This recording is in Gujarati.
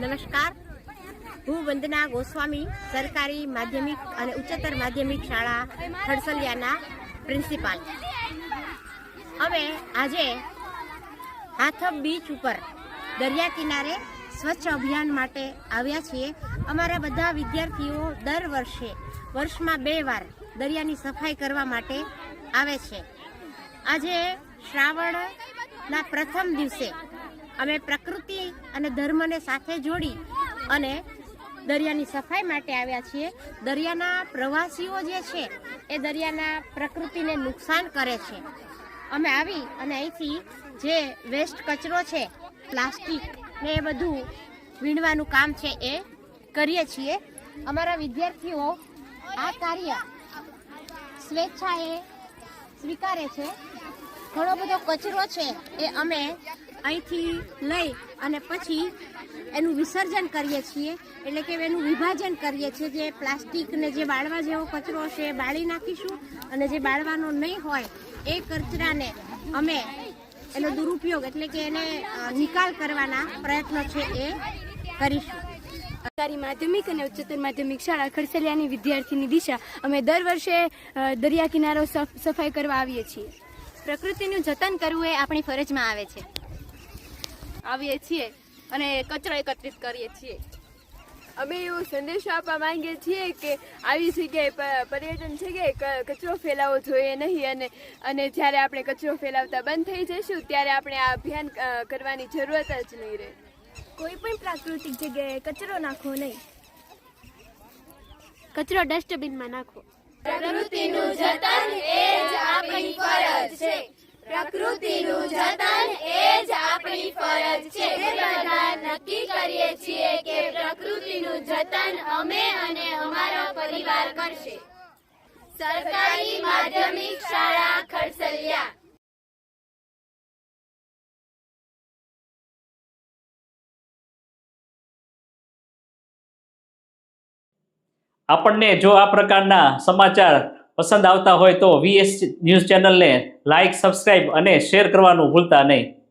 નમસ્કાર. હું વંદના ગોસ્વામી, સરકારી માધ્યમિક અને ઉચ્ચતર માધ્યમિક શાળા ખડસલિયાના પ્રિન્સિપાલ. અમે આજે હાથબ બીચ ઉપર દરિયા કિનારે સ્વચ્છ અભિયાન માટે આવ્યા છીએ. અમારા બધા વિદ્યાર્થીઓ દર વર્ષે, વર્ષમાં બે વાર દરિયાની સફાઈ કરવા માટે આવે છે. આજે શ્રાવણના પ્રથમ દિવસે અમે પ્રકૃતિ અને ધર્મને સાથે જોડી અને દરિયાની સફાઈ માટે આવ્યા છીએ. દરિયાના પ્રવાસીઓ જે છે, એ દરિયાના પ્રકૃતિને નુકસાન કરે છે. અમે આવી અને અહીંથી જે વેસ્ટ કચરો છે, પ્લાસ્ટિક ને એ બધું વીણવાનું કામ છે એ કરીએ છીએ. અમારા વિદ્યાર્થીઓ આ કાર્ય સ્વેચ્છાએ સ્વીકારે છે. ઘણો બધો કચરો છે એ અમે અહીંથી લઈ અને પછી એનું વિસર્જન કરીએ છીએ. એટલે કે એનું વિભાજન કરીએ છીએ જે પ્લાસ્ટિકને જે બાળવા જેવો કચરો છે એ બાળી નાખીશું. અને જે બાળવાનો નહીં હોય એ કચરાને અમે એનો દુરુપયોગ એટલે કે એને નિકાલ કરવાના પ્રયત્નો છે એ કરીશું. સરકારી માધ્યમિક અને ઉચ્ચતર માધ્યમિક શાળા ખડસલિયાની વિદ્યાર્થીની દિશા અમે દર વર્ષે દરિયા કિનારો સફ- સફાઈ કરવા આવીએ છીએ. પ્રકૃતિનું જતન કરવું એ આપણી ફરજમાં આવે છે. આવીએ છીએ અને કચરો એકત્રિત કરીએ છીએ. અમે એવો સંદેશો આપવા માંગીએ છીએ કે આવી જગ્યાએ પર્યટન જગ્યાએ કચરો ફેલાવવો જોઈએ નહીં અને અને જ્યારે આપણે કચરો ફેલાવતા બંધ થઈ જઈશું ત્યારે આપણે આ અભિયાન કરવાની જરૂરત જ નહીં રહે. કોઈ પણ પ્રાકૃતિક જગ્યાએ કચરો નાખવો નહીં. કચરો ડસ્ટબિનમાં નાખો પ્રકૃતિનું જતન એ જ આપણી ફરજ છે. પ્રકૃતિનું જતન ફરજ છે બધા નક્કી કરીએ છીએ કે પ્રકૃતિનું જતન અમે અને અમારો પરિવાર કરશે. સરકારી માધ્યમિક શાળા ખડસલિયા. આપણને જો આ પ્રકારના સમાચાર પસંદ આવતા હોય તો વીએસ ન્યૂઝ ચેનલને લાઇક સબસ્ક્રાઇબ અને શેર કરવાનું ભૂલતા નહીં.